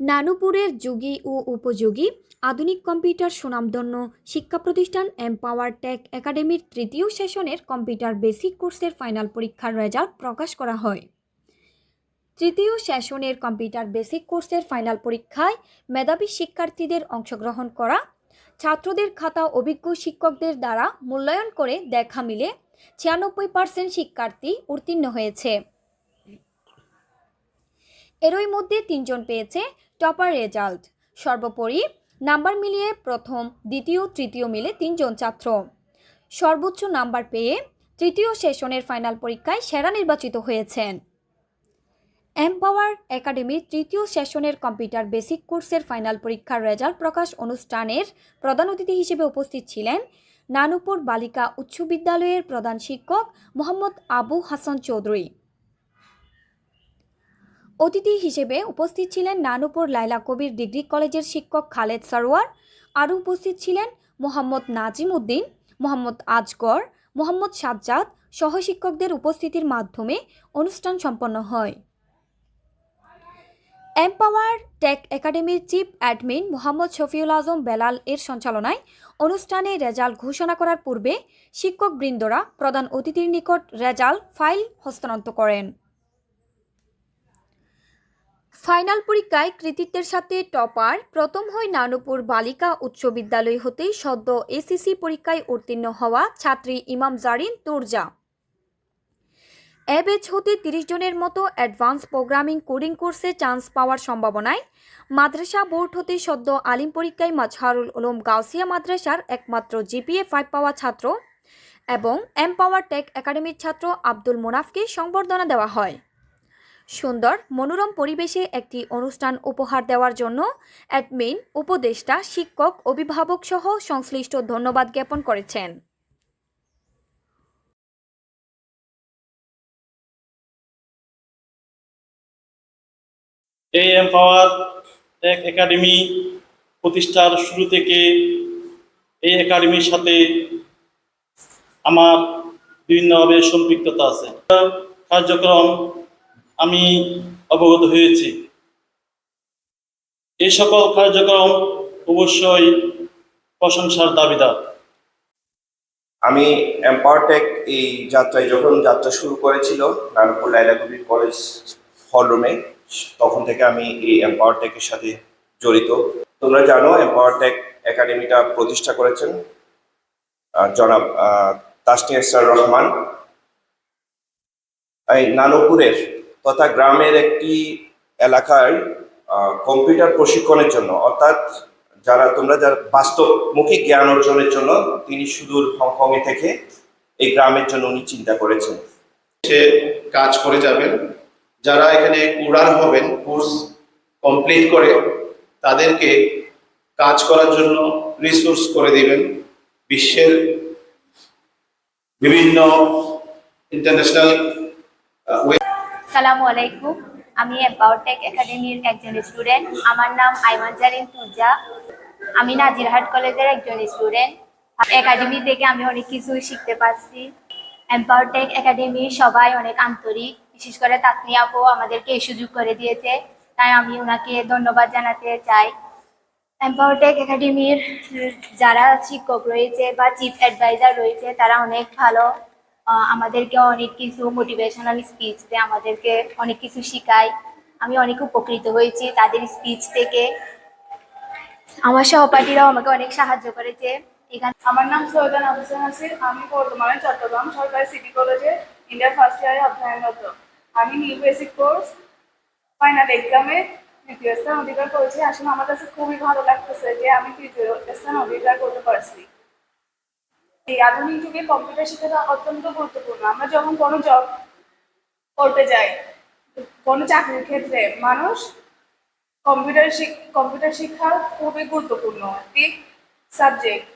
নানুপুরের যুগী ও উপযোগী আধুনিক কম্পিউটার সুনামধন্য শিক্ষা প্রতিষ্ঠান এমপাওয়ার টেক একাডেমির তৃতীয় সেশনের কম্পিউটার বেসিক কোর্সের ফাইনাল পরীক্ষার রেজাল্ট প্রকাশ করা হয়। তৃতীয় সেশনের কম্পিউটার বেসিক কোর্সের ফাইনাল পরীক্ষায় মেধাবী শিক্ষার্থীদের অংশগ্রহণ করা, ছাত্রদের খাতা অভিজ্ঞ শিক্ষকদের দ্বারা মূল্যায়ন করে দেখা মিলে ছিয়ানব্বই পার্সেন্ট শিক্ষার্থী উত্তীর্ণ হয়েছে। এরই মধ্যে তিনজন পেয়েছে টপার রেজাল্ট। সর্বোপরি নাম্বার মিলিয়ে প্রথম, দ্বিতীয়, তৃতীয় মিলে তিনজন ছাত্র। সর্বোচ্চ নাম্বার পেয়ে তৃতীয় সেশনের ফাইনাল পরীক্ষায় সেরা নির্বাচিত হয়েছেন। এমপাওয়ার একাডেমির তৃতীয় সেশনের কম্পিউটার বেসিক কোর্সের ফাইনাল পরীক্ষার রেজাল্ট প্রকাশ অনুষ্ঠানের প্রধান অতিথি হিসেবে উপস্থিত ছিলেন নানুপুর বালিকা উচ্চ বিদ্যালয়ের প্রধান শিক্ষক মোহাম্মদ আবু হাসান চৌধুরী। অতিথি হিসেবে উপস্থিত ছিলেন নানুপুর লাইলা কবির ডিগ্রি কলেজের শিক্ষক খালেদ সারোয়ার। আরও উপস্থিত ছিলেন মোহাম্মদ নাজিম উদ্দিন, মোহাম্মদ আজগর, মোহাম্মদ সাজ্জাদ সহশিক্ষকদের উপস্থিতির মাধ্যমে অনুষ্ঠান সম্পন্ন হয়। এমপাওয়ার টেক একাডেমির চিফ অ্যাডমিন মোহাম্মদ শফিউল আজম বেলাল এর সঞ্চালনায় অনুষ্ঠানে রেজাল্ট ঘোষণা করার পূর্বে শিক্ষকবৃন্দরা প্রধান অতিথির নিকট রেজাল্ট ফাইল হস্তান্তর করেন। ফাইনাল পরীক্ষায় কৃতিত্বের সাথে টপার, প্রথম হয় নানুপুর বালিকা উচ্চ বিদ্যালয় হতে সদ্য এসিসি পরীক্ষায় উত্তীর্ণ হওয়া ছাত্রী ইমাম জারিন তুরজা। এ হতে তিরিশ জনের মতো অ্যাডভান্স প্রোগ্রামিং কোডিং কোর্সে চান্স পাওয়ার সম্ভাবনায় মাদ্রাসা বোর্ড হতে সদ্য আলিম পরীক্ষায় মাজহারুল উলুম গাউসিয়া মাদ্রাসার একমাত্র জিপিএ ফাইভ পাওয়া ছাত্র এবং এমপাওয়ার টেক একাডেমির ছাত্র আব্দুল মোনাফকে সংবর্ধনা দেওয়া হয়। সুন্দর, মনোরম পরিবেশে একটি অনুষ্ঠান উপহার দেওয়ার জন্য অ্যাডমিন, উপদেষ্টা, শিক্ষক, অভিভাবক সহ সংশ্লিষ্ট ধন্যবাদ জ্ঞাপন করেছেন। এই টেক একাডেমি প্রতিষ্ঠার শুরু থেকে এই একাডেমির সাথে আমার বিভিন্নভাবে সম্পৃক্ততা আছে। কার্যক্রম আমি অবগত হয়েছি। এই সকল কার্যক্রম অবশ্যই প্রশংসার দাবিদার। আমি এম্পাওয়ারটেক এই যাত্রায় যখন যাত্রা শুরু করেছিল নানপুর লাইলা কলেজ হলরুমে তখন থেকে আমি এই এম্পাওয়ারটেকের সাথে জড়িত। তোমরা জানো এম্পাওয়ারটেক একাডেমিটা প্রতিষ্ঠা করেছেন জনাব আহ, তাসনিয়া ইসরার রহমান। এই নানপুরের তথা গ্রামের একটি এলাকায় কম্পিউটার প্রশিক্ষণের জন্য, অর্থাৎ যারা, তোমরা যারা বাস্তবমুখী জ্ঞান অর্জনের জন্য, তিনি সুদূর হংকংয়ে থেকে এই গ্রামের জন্য উনি চিন্তা করেছেন। সে কাজ করে যাবেন। যারা এখানে কুড়ার হবেন, কোর্স কমপ্লিট করে তাদেরকে কাজ করার জন্য রিসোর্স করে দিবেন। বিশ্বের বিভিন্ন ইন্টারন্যাশনাল সালামু আলাইকুম। আমি এম্পাওয়ারটেক একাডেমির একজন স্টুডেন্ট আমার নাম আইমান জারিন তুজা আমি নাজিরহাট কলেজের একজন স্টুডেন্ট একাডেমি থেকে আমি অনেক কিছু শিখতে পারছি। এম্পাওয়ারটেক একাডেমি সবাই অনেক আন্তরিক। বিশেষ করে তাসনি আপু আমাদেরকে এই সুযোগ করে দিয়েছে। তাই আমি ওনাকে ধন্যবাদ জানাতে চাই। এম্পাওয়ারটেক একাডেমির যারা শিক্ষক রয়েছে বা চিফ অ্যাডভাইজার রয়েছে, তারা অনেক ভালো। আমাদেরকে অনেক কিছু মোটিভেশনাল স্পিচ দেয়, আমাদেরকে অনেক কিছু শেখায়। আমি অনেক উপকৃত হয়েছি তাদের স্পিচ থেকে। আমার সহপাঠীরাও আমাকে অনেক সাহায্য করেছে। এখানে আমার নাম সৈয়দান আহসান আসির আমি বর্তমানে চট্টগ্রাম সরকারি সিটি কলেজে ইন্ডিয়ার ফার্স্ট ইয়ারে অধ্যয়নরত। আমি নিউ বেসিক কোর্স ফাইনাল এক্সামে তৃতীয় স্থান অধিকার করেছি। আসলে আমার কাছে খুবই ভালো লাগতেছে যে আমি তৃতীয় স্থান অধিকার করতে পারছি। এই আধুনিক যুগে কম্পিউটার শেখাটা অত্যন্ত গুরুত্বপূর্ণ। আমরা যখন কোনো জব করতে যাই, কোনো চাকরির ক্ষেত্রে মানুষ কম্পিউটার কম্পিউটার শিক্ষা খুবই গুরুত্বপূর্ণ একটি সাবজেক্ট